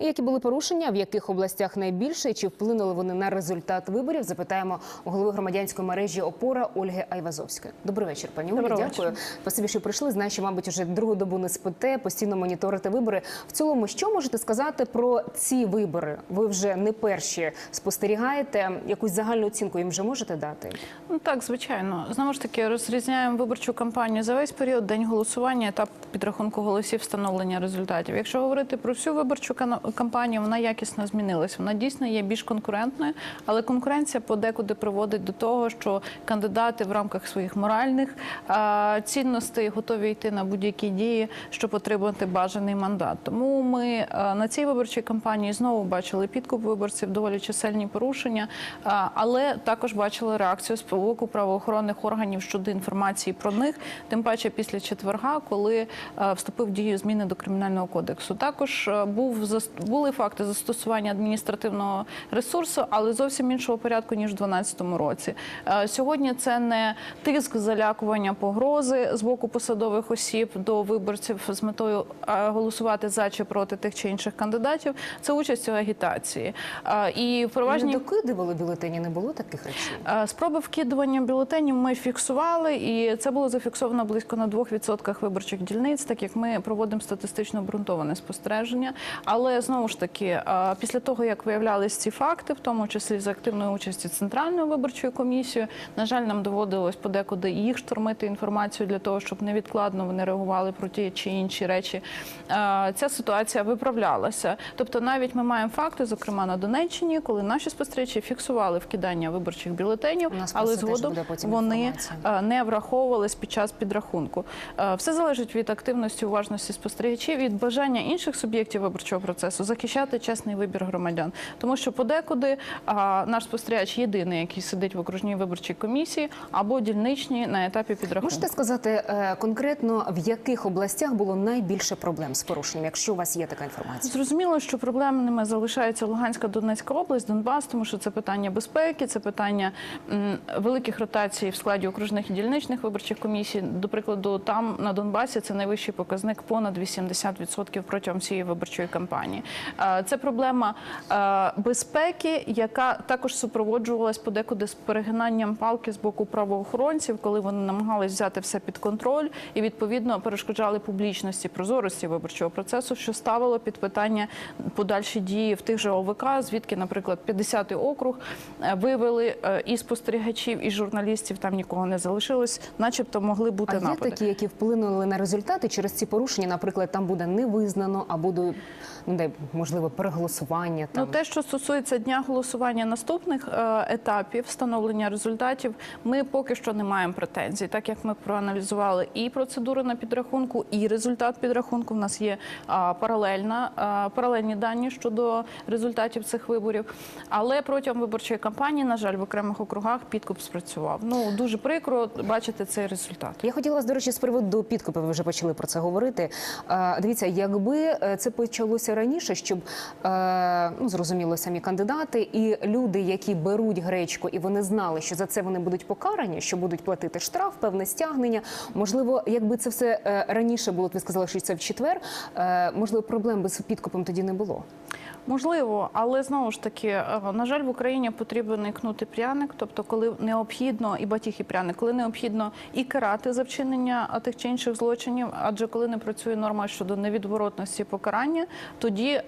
І які були порушення, в яких областях найбільше, і чи вплинули вони на результат виборів? Запитаємо у голови громадянської мережі Опора Ольги Айвазовської. Добрий вечір, пані Олі. Дякую. Спасибі, що прийшли. Знаю, що, мабуть, уже другу добу не спите, постійно моніторите вибори. В цілому, що можете сказати про ці вибори? Ви вже не перші спостерігаєте. Якусь загальну оцінку їм вже можете дати? Ну так, звичайно. Знову ж таки, розрізняємо виборчу кампанію за весь період, день голосування, етап підрахунку голосів, встановлення результатів. Якщо говорити про всю виборчу кампанію, вона якісно змінилась. Вона дійсно є більш конкурентною, але конкуренція подекуди приводить до того, що кандидати в рамках своїх моральних цінностей готові йти на будь-які дії, щоб отримати бажаний мандат. Тому ми на цій виборчій кампанії знову бачили підкуп виборців, доволі чисельні порушення, але також бачили реакцію з боку правоохоронних органів щодо інформації про них, тим паче після четверга, коли вступив в дію зміни до кримінального кодексу. Також був були факти застосування адміністративного ресурсу, але зовсім іншого порядку ніж у 2012 році. Е, Сьогодні це не тиск, залякування, погрози з боку посадових осіб до виборців з метою е, голосувати за чи проти тих чи інших кандидатів. Це участь у агітації. Е, І Не докидували бюлетені, не було таких речей? Спроби вкидування бюлетенів ми фіксували, і це було зафіксовано близько на 2% виборчих дільниць, так як ми проводимо статистично обґрунтоване спостереження. Але знову ж таки, е, після того як виявлялись ці факти, в тому числі за активної участі центральної виборчої комісії, на жаль, нам доводилось подекуди їх штурмити інформацію для того, щоб невідкладно вони реагували про ті чи інші речі. Е, Ця ситуація виправлялася. Тобто, навіть ми маємо факти, зокрема на Донеччині, коли наші спостерігачі фіксували вкидання виборчих бюлетенів, але згодом вони е, не враховувались під час підрахунку. Все залежить від активності, уважності спостерігачів, від бажання інших суб'єктів виборчого процесу захищати чесний вибір громадян. Тому що подекуди а, наш спостерігач єдиний, який сидить в окружній виборчій комісії або дільничній на етапі підрахунку. Можете сказати е, конкретно в яких областях було найбільше проблем з порушенням, якщо у вас є така інформація? Зрозуміло, що проблемними залишається Луганська, Донецька область, Донбас, тому що це питання безпеки, це питання великих ротацій в складі окружних і дільничних виборчих комісій. До прикладу, там на Донбасі це найвищий показник понад 80% протягом всієї виборчої кампанії. Е, Це проблема е, безпеки, яка також супроводжувалась подекуди з перегинанням палки з боку правоохоронців, коли вони намагались взяти все під контроль і відповідно перешкоджали публічності прозорості виборчого процесу, що ставило під питання подальші дії в тих же ОВК, звідки, наприклад, 50-й округ е, вивели і спостерігачів, і журналістів. Там нікого не залишилось, начебто могли бути А є такі, які вплинули на результати через ці порушення, наприклад, там буде не визнано, а буде ну можливо переголосування. Там Ну, те, що стосується дня голосування наступних е, етапів встановлення результатів, ми поки що не маємо претензій, так як ми проаналізували і процедуру на підрахунку, і результат підрахунку. У нас є а, паралельна а, паралельні дані щодо результатів цих виборів. Але протягом виборчої кампанії, на жаль, в окремих округах підкуп спрацював. Ну дуже прикро бачити цей результат. Я хотіла вас, до речі, з приводу підкупів, ви вже почали про це говорити. Е, Дивіться, якби е, це почалося раніше, щоб е, ну зрозуміло самі кандидати і люди, які беруть гречку, і вони знали, що за це вони будуть покарані, що будуть платити штраф, певне стягнення. Можливо, якби це все е, раніше було, ви сказали, що це в четвер. е, Можливо, проблем би з підкупом тоді не було. Можливо, але знову ж таки, е, на жаль, в Україні потрібен ікнути пряник, тобто, коли необхідно і батіг і пряник, коли необхідно і карати за вчинення тих чи інших злочинів, адже коли не працює норма щодо невідворотності покарання, тоді е,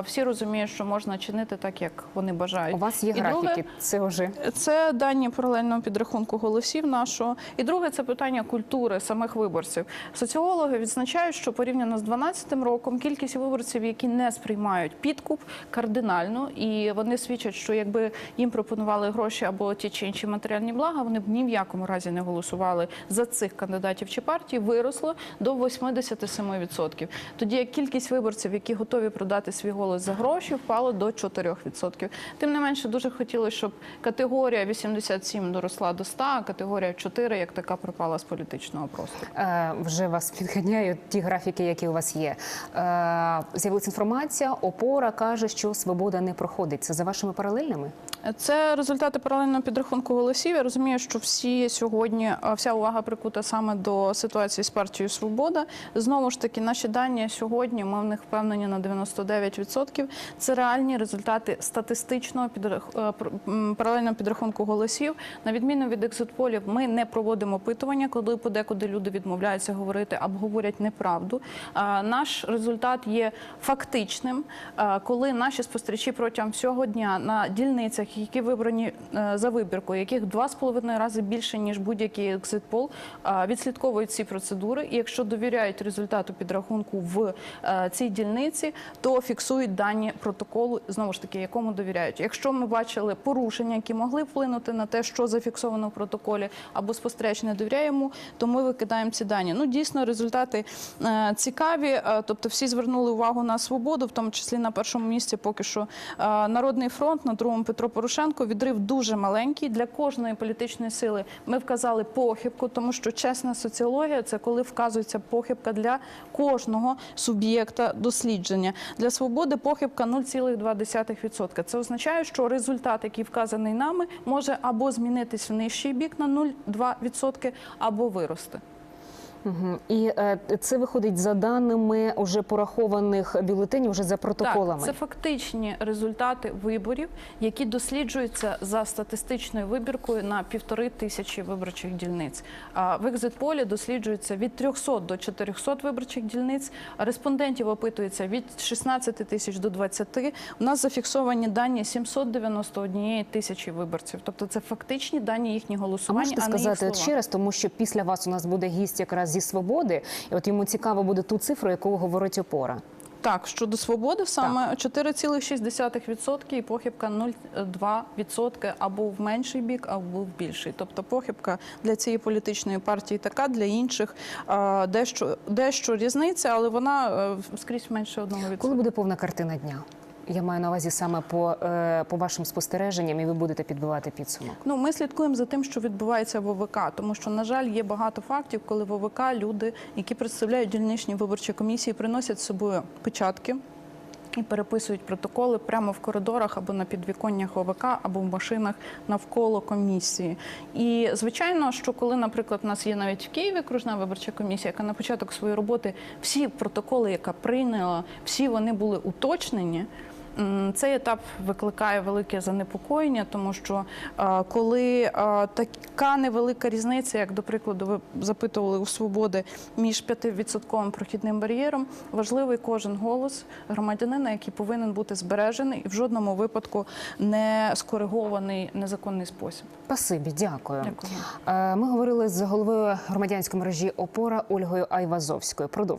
всі розуміють, що можна чинити так, як вони бажають. У вас є І друге, графіки. Це вже це дані паралельного підрахунку голосів нашого. І друге це питання культури самих виборців. Соціологи відзначають, що порівняно з 2012 роком кількість виборців, які не сприймають підкуп, кардинально, і вони свідчать, що якби їм пропонували гроші або ті чи інші матеріальні блага, вони б ні в якому разі не голосували за цих кандидатів чи партій, виросло до 87%. Тоді як кількість виборців, які готові продати свій голос за гроші, впало до 4%. Тим не менше, дуже хотілося, щоб категорія 87 доросла до 100, а категорія 4 як така пропала з політичного простору. Е, вже вас підганяють ті графіки, які у вас є. Е, З'явилася інформація. Опора каже, що свобода не проходить. Це за вашими паралельними? Це результати паралельного підрахунку голосів. Я розумію, що всі сьогодні вся увага прикута саме до ситуації з партією Свобода. Знову ж таки, наші дані сьогодні ми в них впевнені на 99%. Це реальні результати статистичного підрах... е, паралельного підрахунку голосів. На відміну від екзитполів, ми не проводимо опитування, коли подекуди люди відмовляються говорити або говорять неправду. Наш результат є фактичним, а, коли наші спостерігачі протягом всього дня на дільницях, які вибрані е, за вибіркою, яких два з половиною рази більше ніж будь-який екзитпол, відслідковують ці процедури. І якщо довіряють результату підрахунку в е, цій дільниці, то фіксують дані протоколу, знову ж таки, якому довіряють. Якщо ми бачили порушення, які могли вплинути на те, що зафіксовано в протоколі, або спостерігач не довіряє йому, то ми викидаємо ці дані. Ну дійсно результати е, цікаві. Е, тобто, всі звернули увагу на свободу, в тому числі на першому місці поки що е, Народний фронт, на другому Петро Порошенко. Відрив дуже маленький для кожної політичної сили. Ми вказали похибку, тому що чесна соціологія це коли вказується похибка для кожного суб'єкта дослідження. Для свободи похибка 0,2%. Це означає, що результат, який вказаний нами, може або змінитись в нижчий бік на 0,2%, або вирости. Угу. І е, це виходить за даними уже порахованих бюлетенів, вже за протоколами. Так, це фактичні результати виборів, які досліджуються за статистичною вибіркою на півтори тисячі виборчих дільниць. А в екзитполі досліджується від 300 до 400 виборчих дільниць. Респондентів опитується від 16 тисяч до 20. У нас зафіксовані дані 791 тисячі виборців. Тобто це фактичні дані А голосування. можете а не їх сказати от слова. ще раз, тому що після вас у нас буде гість якраз зі свободи, і от йому цікаво буде ту цифру, яку говорить опора. Так, щодо свободи, саме 4,6% і похибка 0,2% або в менший бік, або в більший. Тобто похибка для цієї політичної партії така, для інших дещо, дещо різниця, але вона е, скрізь менше 1%. Коли буде повна картина дня? Я маю на увазі саме по, е, по вашим спостереженням, і ви будете підбивати підсумок. Ну, ми слідкуємо за тим, що відбувається в ОВК, тому що, на жаль, є багато фактів, коли в ОВК люди, які представляють дільничні виборчі комісії, приносять з собою печатки. І переписують протоколи прямо в коридорах або на підвіконнях ОВК, або в машинах навколо комісії. І звичайно, що коли, наприклад, у нас є навіть в Києві кружна виборча комісія, яка на початок своєї роботи всі протоколи, яка прийняла, всі вони були уточнені. Цей етап викликає велике занепокоєння, тому що е, коли е, така невелика різниця, як до прикладу, ви запитували у свободи між 5% прохідним бар'єром, важливий кожен голос громадянина, який повинен бути збережений і в жодному випадку не скоригований незаконний спосіб. Спасибі, дякую. Дякую. Е, Ми говорили з головою громадянської мережі Опора Ольгою Айвазовською. Продовжуємо.